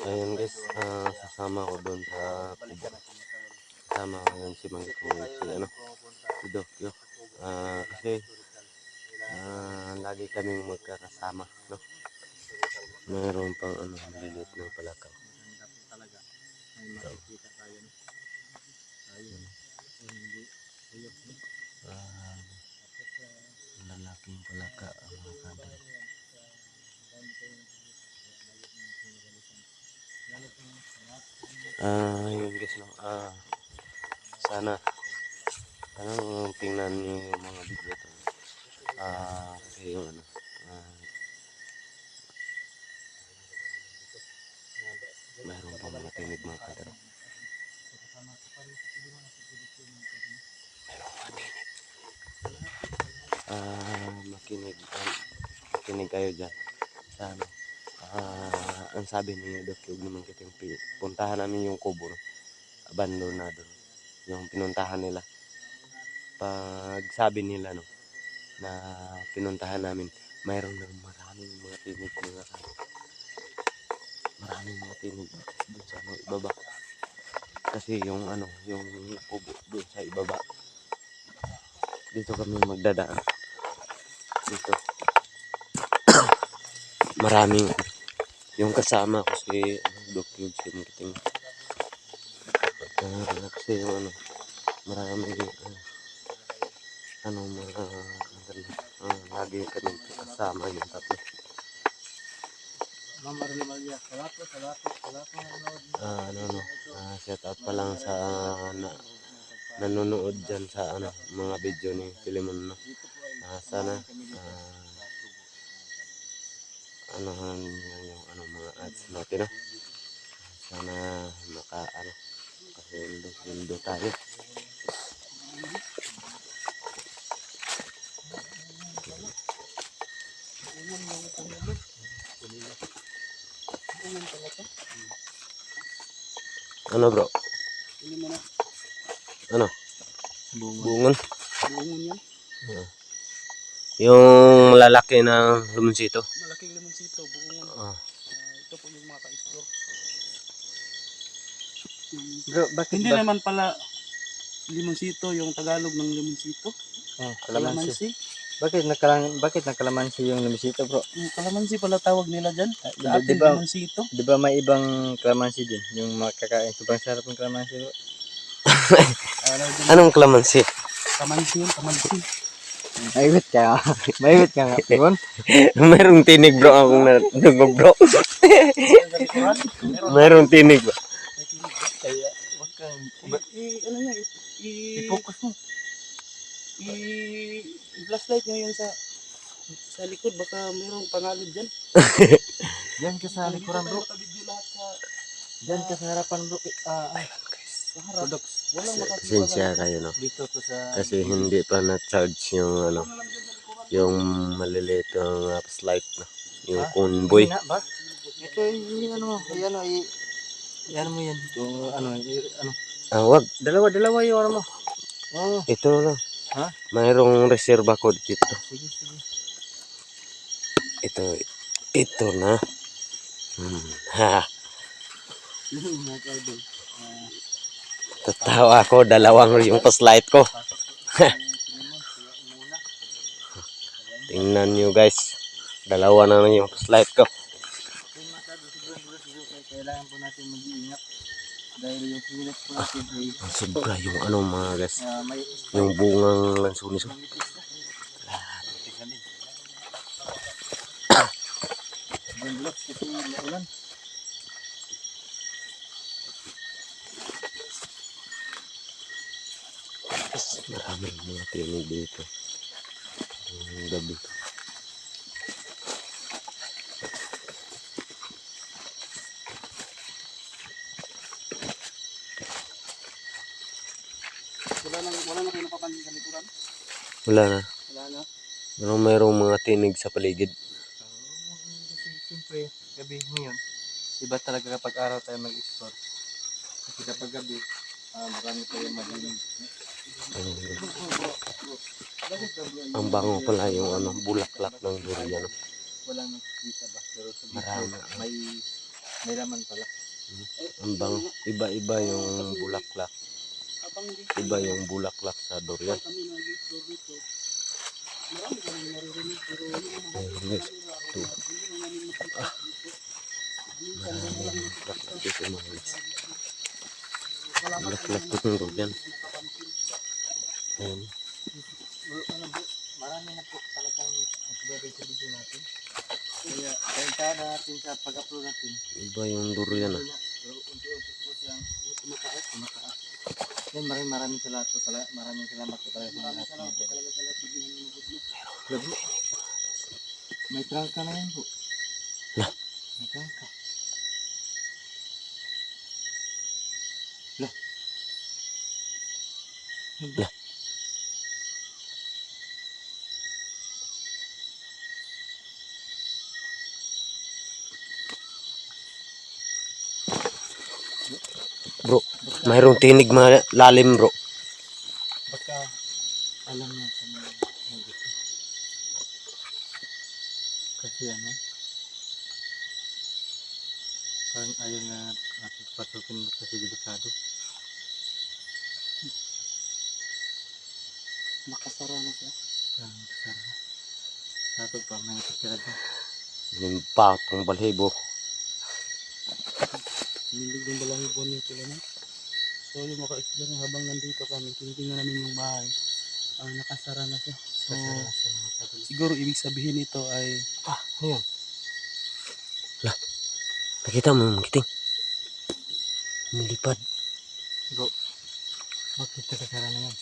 Ayun guys, ah, sasama ko doon sa kubo. Kasama ko yun si Mang si ano, si Dokyo. Ah, kasi ah, lagi kaming magkakasama, no? Mayroon pang ano, maliliit na palakaw. no? Ah, lalaking palaka ang mga kadal. Ah, yun guys, no? Ah, sana Tanong tingnan niyo mga video to. Ah, kasi yung ano, ah, mayroon pa mga tinig mga kadal. Mayroon mga tinig. Ah, makinig, ah, makinig kayo dyan. Sa ano, ang sabi ni Doc, huwag naman kitang pi- puntahan namin yung kubo, abandonado, yung pinuntahan nila. Pag sabi nila no na pinuntahan namin mayroon ng maraming mga tinig mga kano maraming mga tinig doon sa ano, ibaba. Kasi yung ano yung kubo doon sa ibaba dito kami magdadaan. Dito. Maraming yung kasama ko si ano, Doc Yug si Mkiting uh, kasi yung ano marami ano, ano mga ano, uh, lagi kami kasama yung tatlo. Ah, ano no ah, shout out pa lang sa na, nanonood dyan sa ano mga video ni Filimon no? Ah, sana kami dito ah, sa tubo ano yung, yung ano mga ads natin no? Sana maka ano kasi sundo tayo. Ano bro? Ano? Bunga bungon Buungon yan. Yung lalaki ng lumonsito malaking limonsito buungon ah, Ah, ito po yung mga ka-explore Bro, bakit Hindi ba? naman pala limonsito yung Tagalog ng limonsito. Oh, kalamansi. Kalamansi. Bakit nakalang bakit nakalamansi yung lumisito, bro? Yung kalamansi pala tawag nila dyan. Sa di- atin ba- limonsito. Di ba may ibang kalamansi din? Yung makakain. Sobrang sarap ng kalamansi, bro. Ano dyan? anong kalamansi Kamansi yun, kamansi. Maibit ka. Maibit ka nga, Ibon. Merong tinig bro akong narinig bro. Likuran. Meron. Merong tinig ba? May tinig ba? Kaya, wag kang... I, ano niya, i, i, I-focus mo. i, i-flashlight nyo yun sa sa likod baka mayroong pangalod dyan. Diyan ka sa likuran, bro. Diyan ka sa harapan, bro. Ah, ay, sa harap. Sinsya kayo no. Dito to sa... Kasi hindi pa na-charge yung ano, yung maliliit yung uh, slide na. Yung convoy. Ito, i- ano i- i- ano mo yan. Ito, ano, i- ano. Ah, wag. Dalawa, dalawa yung ano mo. Oo. Ito lang. Ha? Mayroong reserva code dito. Sige, sige. Ito. Ito na. Hmm. Ha. Ah, Tatawa ako. Dalawang yung pa-slide ko. Tingnan nyo guys. Dalawa na lang yung slide ko. Kailangan po natin mag-iingat dahil yung sinet po natin ay Sobra yung ano mga guys. ah, may Yung bungang lansunis ko. din. Bundlok, kasi maulan. Maraming mga tinig dito. Yung gabi. Wala nang wala nang kayo napapansin sa likuran. Wala na. Wala na. Pero mayroong mga tinig sa paligid. Oo, kasi siyempre, gabi ngayon, iba talaga kapag araw tayo mag-explore. Kasi kapag gabi, ah, marami tayong madinig. Ang, bango pala yung ano, bulaklak ng durian. no? Walang nakikita ba? Pero sa Marami. may May laman pala. Ang bang, iba-iba yung bulaklak. Abang dito. Iba yung bulaklak sa durian. Kami nag-explore dito. Marami kami naririnig pero yung mga Ayun guys. Ito. hindi na namin makita dito. Minsan Marami lang yung bulaklak dito mga guys. wala pa Bulaklak dito ng durian. Ayun. Bro, ano bro, marami na po talagang nagbabay sa video natin. Kaya, kaya natin sa pag-upload natin. Iba yung durian ah. Wala, Pero unti-unti po siyang tumataas, tumataas. Yan, maraming maraming salamat po talaga. Maraming salamat po talaga sa Maraming salamat po talaga sa lahat. Grabe. May trangka na yan po. Lah. May trangka. Lah. Lah. Mayroong tinig malalim bro. Baka alam niya sa mga mga dito. Kasi ano, parang ayaw na napagpasukin mo kasi delikado. Nakasara na siya. Parang kasara. Tapos pa, may natitira dyan. Limpa ang balhibo. Nilig yung balahibo niyo sila na. So yung maka-explore habang nandito kami, tinitingnan namin yung bahay. Ah, nakasara na siya. So mga siguro ibig sabihin nito ay Ah, ano yun? Nakita mo yung kiting? Nilipad. Bro, bakit kasara na yan?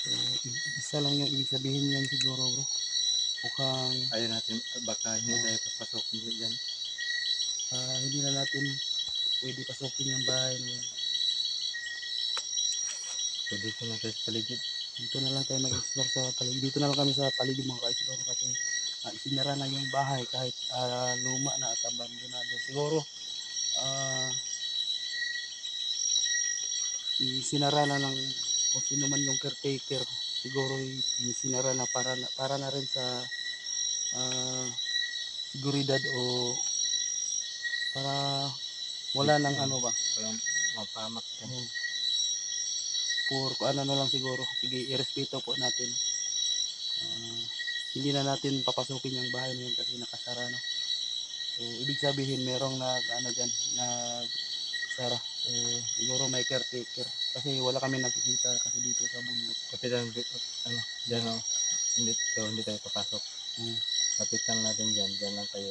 so, isa lang yung ibig sabihin niyan siguro bro. Mukhang Ayaw natin, baka hindi tayo papasokin dyan. ah, hindi na natin pwede pasukin yung bahay na yun. Pwede ko na tayo sa paligid. Dito na lang tayo mag-explore sa paligid. Dito na lang kami sa paligid mga ka-explore kasi uh, isinara na yung bahay kahit ah, luma na at abandonado. Siguro ah isinara na ng kung sino man yung caretaker. Siguro isinara na para na, para na rin sa ah, seguridad o para wala nang ano ba. Parang mapamak yan. For kung ano na lang siguro. Sige, irespeto po natin. Ah, hindi na natin papasukin yung bahay na yun kasi nakasara na. So, ibig sabihin merong nag ano dyan, nag sara. So, siguro may caretaker. Kasi wala kami nakikita kasi dito sa bundok. Kapitan, ano, dyan o. Hindi, so, hindi tayo papasok. Hmm. Kapitan natin dyan, dyan lang tayo.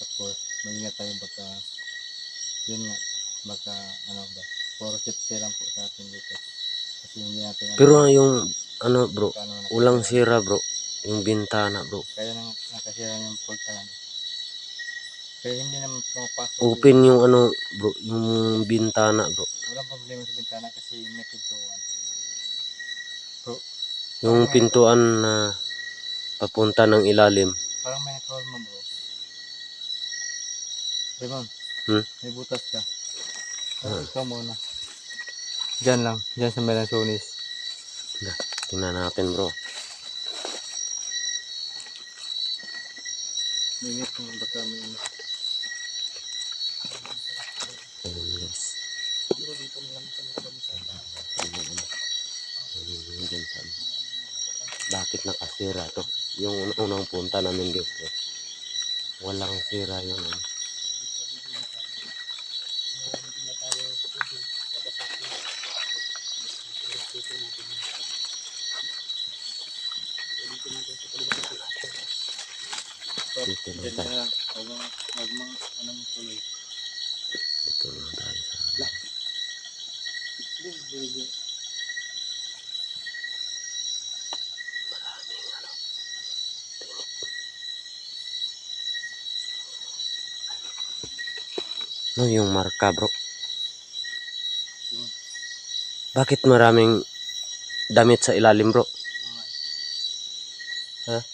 Tapos, maingat tayo baka, yun nga, baka, ano ba, puro safety lang po sa atin dito. Pero yung ano bro, ulang sira bro. Yung bintana bro. Kaya nang nakasira yung pultahan. Kaya hindi naman pumapasok. Open yung ano bro, yung bintana bro. Walang problema sa bintana kasi may pintuan. Yung pintuan na papunta ng ilalim. Parang may nakawal mo bro. Raymond, Hmm? may butas ka. Pero ikaw muna. Diyan lang, diyan sa Melanchonis. Tingnan natin bro. Ingat kung baka may ano. Ayun guys. Siguro dito na lang kami sa. Bakit nakasira to? Yung un- unang punta namin dito. Walang sira yun. Ano. hindi na tayo pwede papasukin. Irespeto natin yun. So, dito na tayo sa paligid. Dito lang Diyan tayo. Huwag mong, ano tuloy. Dito lang tayo sa ano. No, yung marka bro. Bakit maraming damit sa ilalim bro? Okay.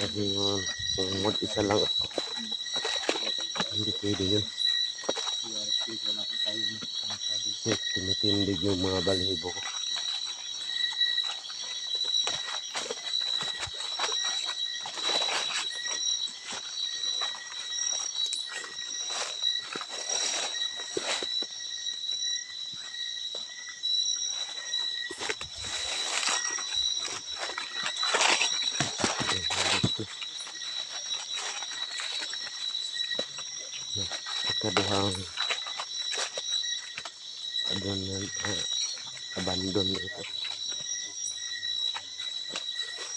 Kasi yung kung mag-isa lang ako. Hindi pwede yun. Kasi tinitindig yung mga balibo ko. Ikaduhang abandon, ah, abandon dito.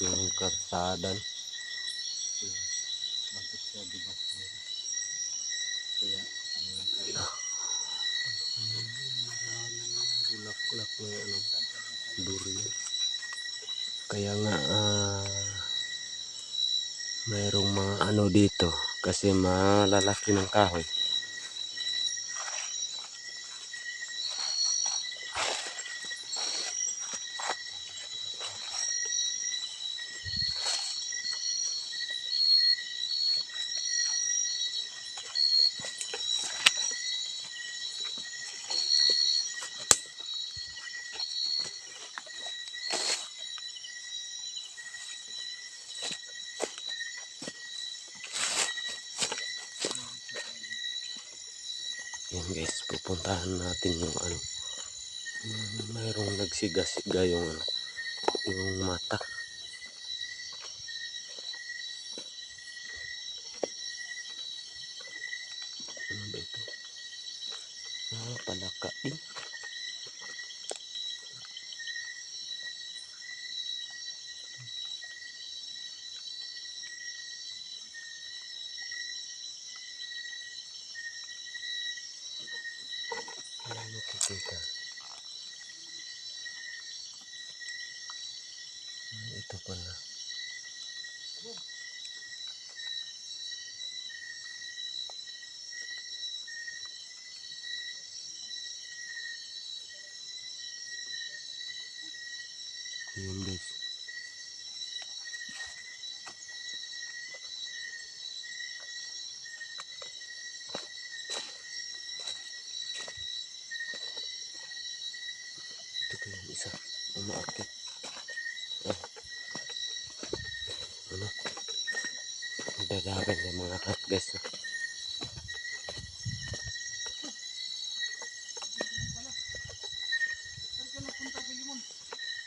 Yung karsadan. Bakit siya di ba? Kaya, ano lang kayo. Bulak-bulak na durian. Kaya nga, ah, mayroong mga ano dito kasi malalaki ng kahoy. Guys, pupuntahan natin yung ano. Mayroong nagsiga-siga yung ano, yung mata. Ano ba ito? Ah, palaka din. Ano nakikita? Ah, Ito pala. Yun guys. Ito pa yung isa. Umaakit. Ah. Ano? Dadagan yung mga rat guys. ah.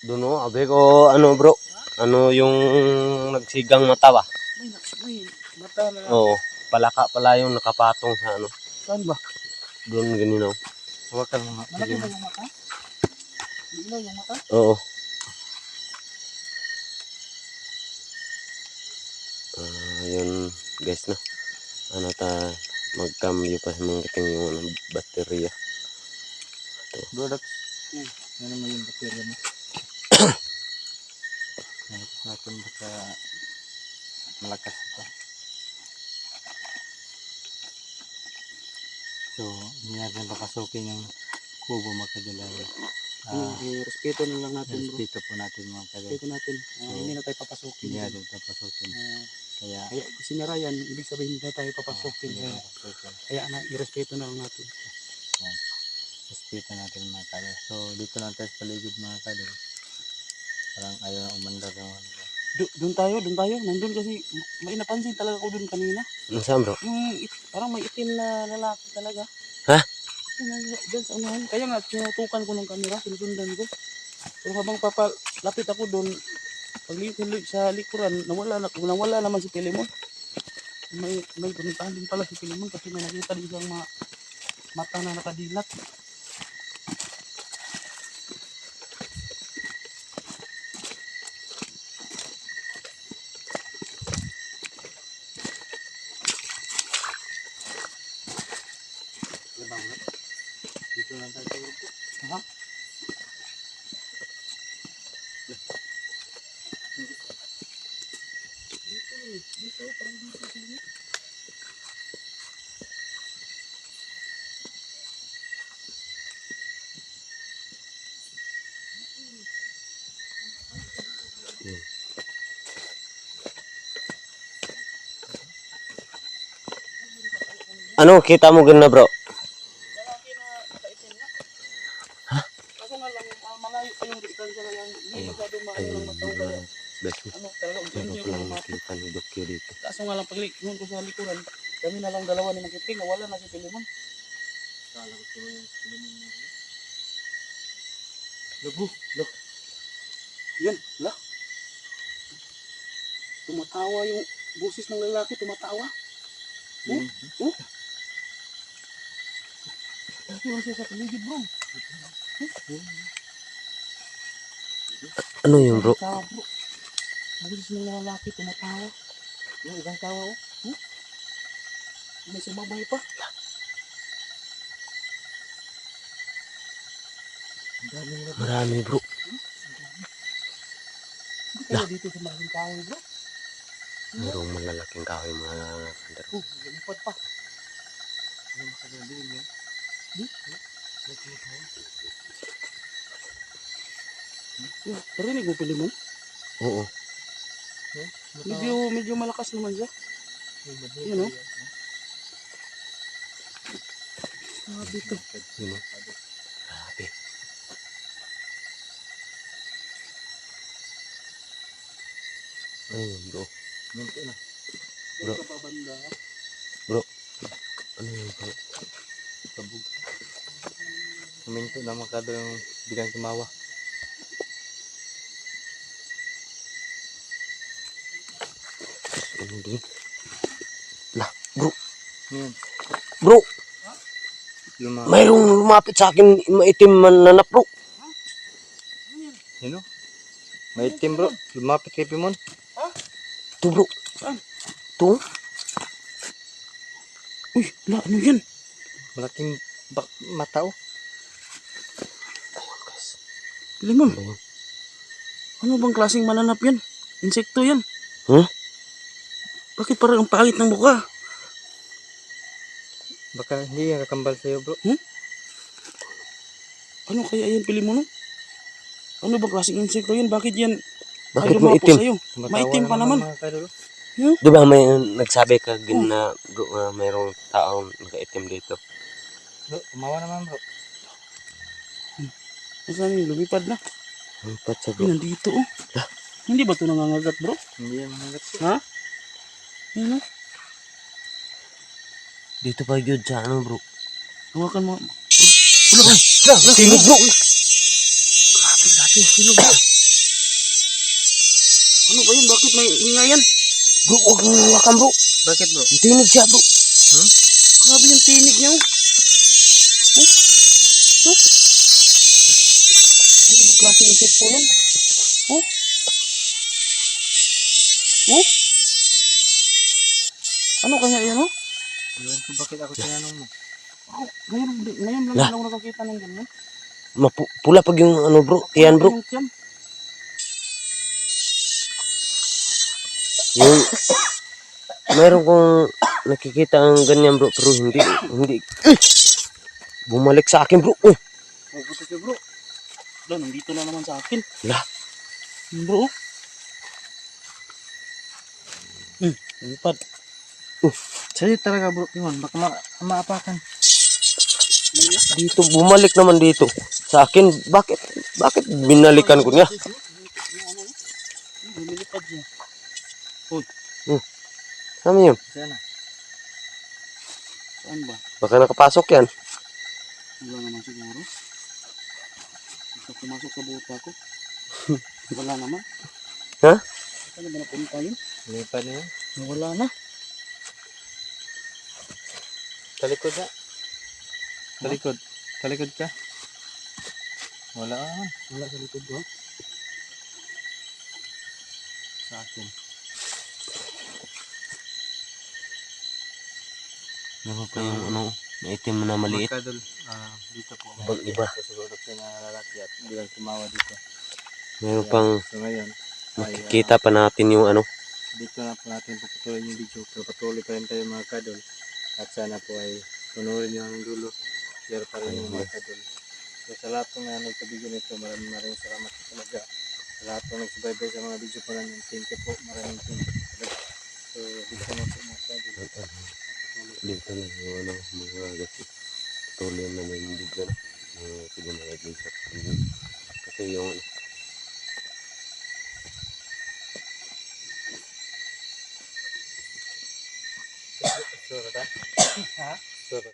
Doon o, abe ko, ano bro? Ano yung nagsigang mata ba? May, may mata na. Oo, palaka pala yung nakapatong sa ano. Saan ba? Doon ganino. Hawakan mo nga. Malaki ba yung mata? Ilaw yung mata? Oo. Yun guys na. Ano ta magkambyo pa mga kiting yung ano, baterya. Products. Hmm. Ano mo yung baterya mo? Nalipos natin baka malakas ito. So, hindi natin papasukin yung kubo mga kadalawa. Ah, Uh, respeto na lang natin bro. respeto po natin mga kadalawa. Respeto natin. Ah, So, hindi na tayo papasukin. Hindi natin papasukin. Ah, Kaya, kaya sinara yan, ibig sabihin hindi na tayo papasukin. hindi Kaya, papasukin. kaya na, irespeto na lang natin. Respeto natin mga kadalawa. So, dito lang tayo sa paligid mga kadalawa. Parang ayaw na umandar ng ano. Do- doon tayo, doon tayo. Nandun kasi, may napansin talaga ko doon kanina. Ano saan bro? Yung, parang may itim na lalaki talaga. Ha? Yun, nasa- Doon sa unahan. Kaya nga, tinutukan ko ng kamera, sinusundan ko. Pero habang papalapit ako doon, pag sa likuran, nawala, na, nawala naman si Pilimon. May, may pumuntahan din pala si Pilimon kasi may nakita din siyang mga mata na nakadilat. Dito lang tayo siguro po. Aha. Dito, dito, parang dito sila. Yeah. Ano, kita mo ganun na bro? Best Ano, talaga, Meron ko lang nakita ni Dokyo dito. Kaso nga lang, paglingon ko sa likuran, kami na lang dalawa ni Makiting, wala na si Pilimon. Kala ko sila yung sila yung Lago, lag. Yan, la. Tumatawa yung boses ng lalaki, tumatawa. Oh, oh. Lagi lang siya sa paligid, bro. Ano yun bro? Tumatawa, bro. Boses ng lalaki, tumatawa. Yung ibang tawa, oh. Hmm? May sumabay pa. Bro. Marami bro. Hindi kaya dito sa malaking kahoy, bro. Mayroong malalaking kahoy mga kandar. Oh, lumipad pa. Yung makadalhin yun. Yeah, Parinig mo, Pilimon? Oo. Medyo, medyo malakas naman siya. Yun, oh. Ah, dito. Yun o. Grabe. Ayun bro. Minto na. Bro. Banda. Ano yun bro? Kabog. Minto na makado yung bilang tumawa. Ano din? Lah, bro. Yan. Bro, Luma. mayroong lumapit sa akin maitim man nanap bro. Yun o. May itim bro. Lumapit kay Pimon. Ito bro. Saan? Ito. Uy, la, ano yan? Malaking bak mata oh. o. Ano yun? ano bang klaseng mananap yan? Insekto yan. Huh? Bakit parang ang pangit ng mukha? Baka hindi yan kakambal sa'yo bro. Ano kaya yan, Pilimon? Ano bang klaseng insekto yan? Bakit yan Bakit ay mo itim? sa'yo? Maitim pa naman. kadol. Di ba may nagsabi ka gin na bro na mayroong taong nakaitim dito? Bro, tumawa naman bro. Saan yung lumipad na? Ang pat sa Ay, bro. nandito oh. Hindi ba ito nangangagat bro? Hindi yan mga bro. Ha? Yan oh. Dito pa yun sa ano bro. Hawakan mo. Tingog bro. Grabe, grabe. Sino bro? Ano ba yun? Bakit may hinga yan? Bro, huwag mo hawakan bro. Bakit bro? Ang tinig siya bro. Grabe yung tinig niya oh. Oh? Oh? Ano ba klaseng insekto yan? Oh? Oh? Ano kaya yan oh? Iwan ko bakit ako tinanong mo. Ako, ngayon, ngayon lang Lah. lang ako nakakita ng ganyan. Mapu pula pag yung ano bro. Tiyan bro. Yung mayroon kong nakikita ang ganyan bro pero hindi hindi Eh! bumalik sa akin bro. Oh, Oh, buti ka bro. Wala, nandito na naman sa akin. Lah. Bro. Hmm, lipad. Sa'yo talaga bro, Pimon. Baka ma maapakan. dito bumalik naman dito sa akin. Bakit bakit binalikan ko niya? Lumilipad siya. Ano yun? Sana. Saan ba? Baka nakapasok yan. Wala naman siguro. Basta pumasok sa buta ko. Wala naman. Ha? Saan ba napunta yun? Lipad na yun. Wala na. Talikod na. Talikod. Talikod ka. Wala ah. Wala sa likod ko. Sa akin. Ano pa yung ano, maitim na maliit. Mga kadol, ah, dito po. Ibang iba. Siguro kayo na lalaki at bilang tumawa dito. Mayroon pang So ngayon, ay, ah, makikita pa natin yung ano. dito na po natin puputulin yung video. Pero patuloy pa rin tayo mga kadol. At sana po ay punurin nyo ang dulo. Share pa rin yung mga kadol. So sa lahat nanonood sa video nito, maraming maraming salamat po talaga. Sa lahat ng nagsubaybay sa mga video po namin, thank you po. Maraming thank you po talaga. So dito na po mga kadol. At Dito lang yung ano, mga kasi tuloy na may dyan. Mga mga iglesia. Kasi yung そういうこと？